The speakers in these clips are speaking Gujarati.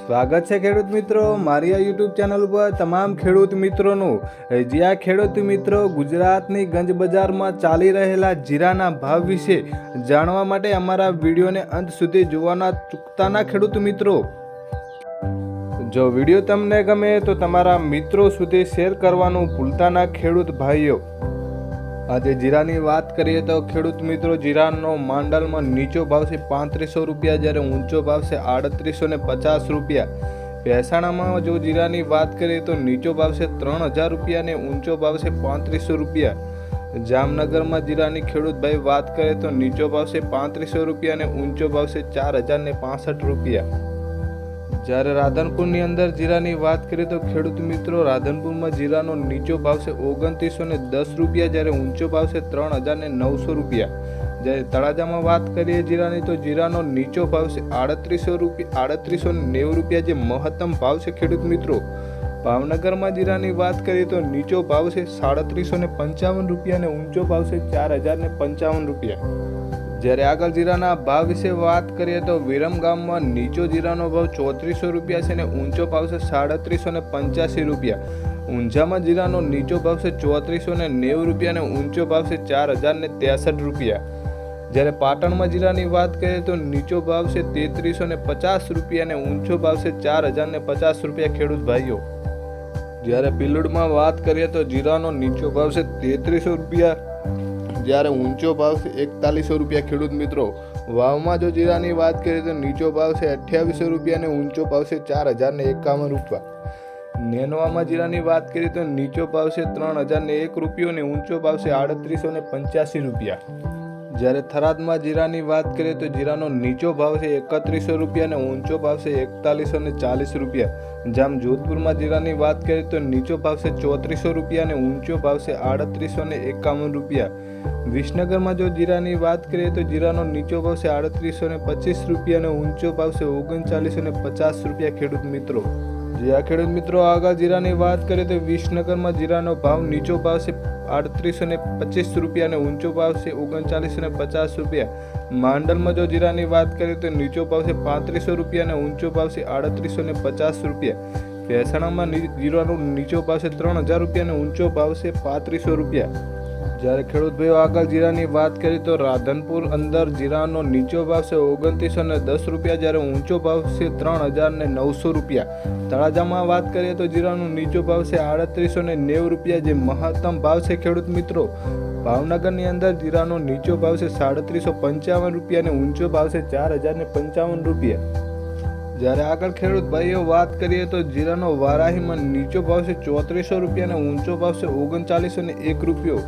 સ્વાગત છે ખેડૂત મિત્રો. મારી આ યુટ્યુબ ચેનલ ઉપર તમામ ખેડૂત મિત્રોનું. જ્યાં ખેડૂત મિત્રો ગુજરાતની ગંજ બજારમાં ચાલી રહેલા જીરાના ભાવ વિશે જાણવા માટે અમારા વિડીયોને અંત સુધી જોવાના ચૂકતાના ખેડૂત મિત્રો. જો વીડિયો તમને ગમે તો તમારા મિત્રો સુધી શેર કરવાનું ભૂલતાના ખેડૂત ભાઈઓ. આજે જીરાની વાત કરીએ તો ખેડૂત મિત્રો, જીરાનો માંડલમાં નીચો ભાવ છે પાંત્રીસો રૂપિયા, જ્યારે ઊંચો ભાવ છે આડત્રીસો ને પચાસ રૂપિયા. મહેસાણામાં જો જીરાની વાત કરીએ તો નીચો ભાવ છે ત્રણ હજાર રૂપિયા ને ઊંચો ભાવ છે પાંત્રીસો રૂપિયા. જામનગરમાં જીરાની ખેડૂતભાઈ વાત કરે તો નીચો ભાવ છે પાંત્રીસો રૂપિયા અને ઊંચો ભાવ છે ચાર હજાર ને પાસઠ રૂપિયા. જ્યારે રાધનપુરની અંદર જીરાની વાત કરીએ તો ખેડૂત મિત્રો, રાધનપુરમાં જીરાનો નીચો ભાવ છે ઓગણત્રીસો ને દસ રૂપિયા, જ્યારે ઊંચો ભાવ છે ત્રણ હજાર ને નવસો રૂપિયા. જ્યારે તળાજામાં વાત કરીએ જીરાની તો જીરાનો નીચો ભાવ છે આડત્રીસો રૂપિયા આડત્રીસો નેવું રૂપિયા, જે મહત્તમ ભાવ છે ખેડૂત મિત્રો. ભાવનગરમાં જીરાની વાત કરીએ તો નીચો ભાવ છે સાડત્રીસો ને પંચાવન રૂપિયા અને ઊંચો ભાવ છે ચાર હજાર ને પંચાવન રૂપિયા. જ્યારે આગળ જીરાના ભાવ વિશે વાત કરીએ તો વિરમ ગામમાં નીચો જીરાનો ભાવ ચોત્રીસો રૂપિયા છે અને ઊંચો ભાવ છે સાડત્રીસો ને પંચ્યાસી રૂપિયા. ઊંઝામાં જીરાનો નીચો ભાવ છે ચોત્રીસો ને નેવું રૂપિયા અને ઊંચો ભાવ છે ચાર હજાર ને ત્રેસઠ રૂપિયા. જ્યારે પાટણમાં જીરાની વાત કરીએ તો નીચો ભાવ છે તેત્રીસો ને પચાસ રૂપિયા અને ઊંચો ભાવ છે ચાર હજાર ને પચાસ રૂપિયા ખેડૂત ભાઈઓ. જ્યારે પિલુડમાં વાત કરીએ તો જીરાનો નીચો ભાવ છે તેત્રીસો રૂપિયા. જ્યારે ઊંચો ભાવ છે એકતાલીસો રૂપિયા ખેડૂત મિત્રો. વાવમાં જો જીરાની વાત કરીએ તો નીચો ભાવ છે અઠ્યાવીસો રૂપિયા અને ઊંચો ભાવ છે ચાર હજાર ને એકાવન રૂપિયા. નેનવામાં જીરાની વાત કરીએ તો નીચો ભાવ છે ત્રણ હજાર ને એક રૂપિયો અને ઊંચો ભાવ છે આડત્રીસો ને પંચ્યાસી રૂપિયા. જ્યારે થરાદમાં જીરાની વાત કરીએ તો જીરાનો નીચો ભાવ છે એકત્રીસો રૂપિયા અને ઊંચો ભાવ છે એકતાલીસો ને ચાલીસ રૂપિયા. જામ જોધપુરમાં જીરાની વાત કરીએ તો નીચો ભાવ છે ચોત્રીસો રૂપિયા અને ઊંચો ભાવ છે આડત્રીસો ને એકાવન રૂપિયા. વિસનગરમાં જો જીરાની વાત કરીએ તો જીરાનો નીચો ભાવ છે આડત્રીસો ને પચીસ રૂપિયા અને ઊંચો ભાવ છે ઓગણચાલીસો ને પચાસ રૂપિયા ખેડૂત મિત્રો. જ્યાં ખેડૂત મિત્રો આગળ જીરાની વાત કરીએ તો વિસનગરમાં જીરાનો ભાવ નીચો ભાવ છે આડત્રીસો ને પચીસ રૂપિયાને ઊંચો ભાવ છે, ઓગણચાલીસો ને પચાસ રૂપિયા. માંડલમાં જો જીરાની વાત કરીએ તો નીચો ભાવ છે પાંત્રીસો રૂપિયા અને ઊંચો ભાવ છે આડત્રીસો ને પચાસ રૂપિયા. મહેસાણામાં જીરાનો નીચો ભાવ છે ત્રણ હજાર રૂપિયા અને ઊંચો ભાવ છે પાંત્રીસો રૂપિયા. જ્યારે ખેડૂત આગળ જીરાની વાત કરીએ તો રાધનપુર અંદર જીરાનો નીચો ભાવ છે ઓગણત્રીસો ને દસ રૂપિયા, જ્યારે ઊંચો ભાવ છે ત્રણ હજાર ને નવસો રૂપિયા. તળાજામાં વાત કરીએ તો જીરાનો નીચો ભાવ છે આડત્રીસો ને નેવું રૂપિયા, જે મહત્તમ ભાવ છે ખેડૂત મિત્રો. ભાવનગરની અંદર જીરાનો નીચો ભાવ છે સાડત્રીસો પંચાવન રૂપિયા અને ઊંચો ભાવ છે ચાર હજાર ને પંચાવન રૂપિયા. જ્યારે આગળ ખેડૂત ભાઈઓ વાત કરીએ તો જીરાનો વારાહીમાં નીચો ભાવ છે ચોત્રીસો રૂપિયા અને ઊંચો ભાવ છે ઓગણચાલીસો ને એક રૂપિયો.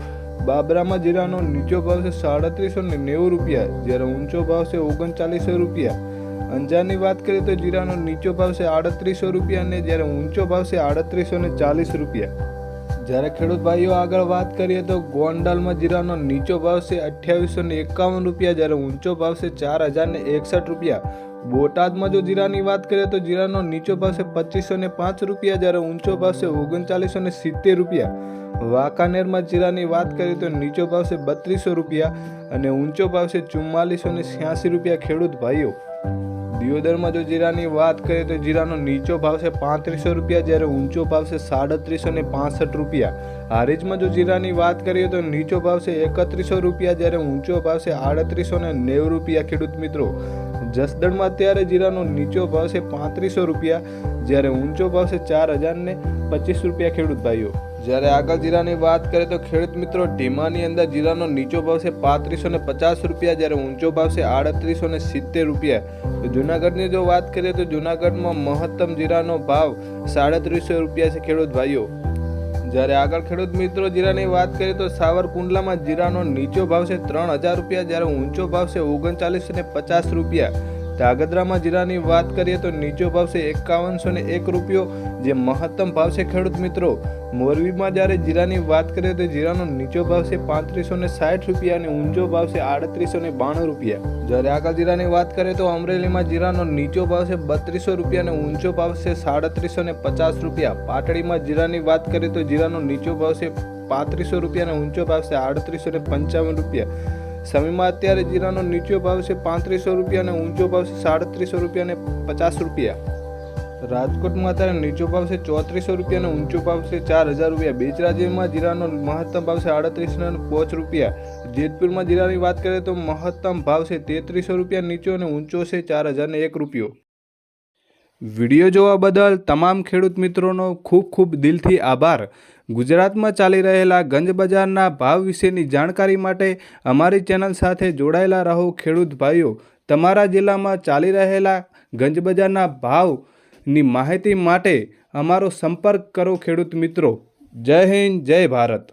બાબરામાં જીરાનો નીચો ભાવ છે સાડત્રીસો ને નેવું રૂપિયા, જ્યારે ઊંચો ભાવ છે ઓગણચાલીસો રૂપિયા. અંજારની વાત કરીએ તો જીરાનો નીચો ભાવ છે આડત્રીસો રૂપિયા અને જ્યારે ઊંચો ભાવ છે આડત્રીસો ને ચાલીસ રૂપિયા. જ્યારે ખેડૂત ભાઈઓ આગળ વાત કરીએ તો ગોંડલમાં જીરાનો નીચો ભાવ છે અઠ્યાવીસો ને એકાવન રૂપિયા, જ્યારે ઊંચો ભાવ છે ચાર હજાર ને એકસઠ રૂપિયા. બોટાદમાં જો જીરાની વાત કરીએ તો જીરાનો નીચો ભાવ પચીસો ને પાંચ રૂપિયા, જ્યારે ઊંચો ભાવ ઓગણચાલીસો ને સિત્તેર રૂપિયા. વાંકાનેરમાં જીરાની વાત કરીએ તો નીચો ભાવ બત્રીસો રૂપિયા અને ઊંચો ભાવ ચુમ્માલીસો ને છ્યાસી રૂપિયા ખેડૂત ભાઈઓ. દિયોદરમાં જો જીરાની વાત કરીએ તો જીરાનો નીચો ભાવ છે પાંત્રીસો રૂપિયા, જ્યારે ઊંચો ભાવ છે સાડત્રીસો ને પાસઠ રૂપિયા. હારીજમાં જો જીરાની વાત કરીએ તો નીચો ભાવ છે એકત્રીસો રૂપિયા, જ્યારે ઊંચો ભાવ છે આડત્રીસો ને નેવું રૂપિયા ખેડૂત મિત્રો. જસદણમાં અત્યારે જીરાનો નીચો ભાવ છે પાંત્રીસો રૂપિયા, જ્યારે ઊંચો ભાવ છે ચાર હજાર ને પચીસ રૂપિયા ખેડૂત ભાઈઓ. જ્યારે આગળ જીરાની વાત કરીએ તો ખેડૂત મિત્રો, ઢીમાની અંદર જીરાનો નીચો ભાવ છે પાંત્રીસો ને પચાસ રૂપિયા, જ્યારે ઊંચો ભાવ છે આડત્રીસો ને સિત્તેર રૂપિયા. તો જુનાગઢની જો વાત કરીએ તો જુનાગઢમાં મહત્તમ જીરાનો ભાવ સાડત્રીસો રૂપિયા છે ખેડૂત ભાઈઓ. જ્યારે આગળ ખેડૂત મિત્રો જીરાની વાત કરીએ તો સાવરકુંડલામાં જીરાનો નીચો ભાવ છે ત્રણ હજાર રૂપિયા, જ્યારે ઊંચો ભાવ છે ઓગણચાલીસ ને પચાસ રૂપિયા. ધાગધ્રામાં જીરાની વાત કરીએ તો નીચો ભાવ છે એકાવનસો ને એક રૂપિયો, જે મહત્તમ ભાવ છે ખેડૂત મિત્રો. મોરબીમાં જ્યારે જીરાની વાત કરીએ તો જીરાનો નીચો ભાવ છે પાંત્રીસો ને સાઠ રૂપિયા અને ઊંચો ભાવ છે આડત્રીસો ને બાણું રૂપિયા. જ્યારે આગળ જીરાની વાત કરીએ તો અમરેલીમાં જીરાનો નીચો ભાવ છે બત્રીસો રૂપિયા અને ઊંચો ભાવ છે સાડત્રીસો ને પચાસ રૂપિયા. પાટડીમાં જીરાની વાત કરીએ તો જીરાનો નીચો ભાવ છે પાંત્રીસો રૂપિયા અને ઊંચો ભાવ છે આડત્રીસો ને પંચાવન રૂપિયા. સમીમાં અત્યારે જીરાનો નીચો ભાવ છે પાંત્રીસો રૂપિયા અને ઊંચો ભાવ છે સાડત્રીસો રૂપિયા અને પચાસ રૂપિયા. રાજકોટમાં અત્યારે નીચો ભાવ છે ચોત્રીસો રૂપિયા અને ઊંચો ભાવ છે ચાર હજાર રૂપિયા. બેચરાજીમાં જીરાનો મહત્તમ ભાવ છે આડત્રીસ અને પાંચ રૂપિયા. જેતપુરમાં જીરાની વાત કરીએ તો મહત્તમ ભાવ છે તેત્રીસો રૂપિયા, નીચો અને ઊંચો છે ચાર હજારને એક રૂપિયો. વીડિયો જોવા બદલ તમામ ખેડૂત મિત્રોનો ખૂબ ખૂબ દિલથી આભાર. ગુજરાતમાં ચાલી રહેલા ગંજ બજારના ભાવ વિશેની જાણકારી માટે અમારી ચેનલ સાથે જોડાયેલા રહો ખેડૂત ભાઈઓ. તમારા જિલ્લામાં ચાલી રહેલા ગંજ બજારના ભાવની માહિતી માટે અમારો સંપર્ક કરો ખેડૂત મિત્રો. જય હિન્દ, જય ભારત.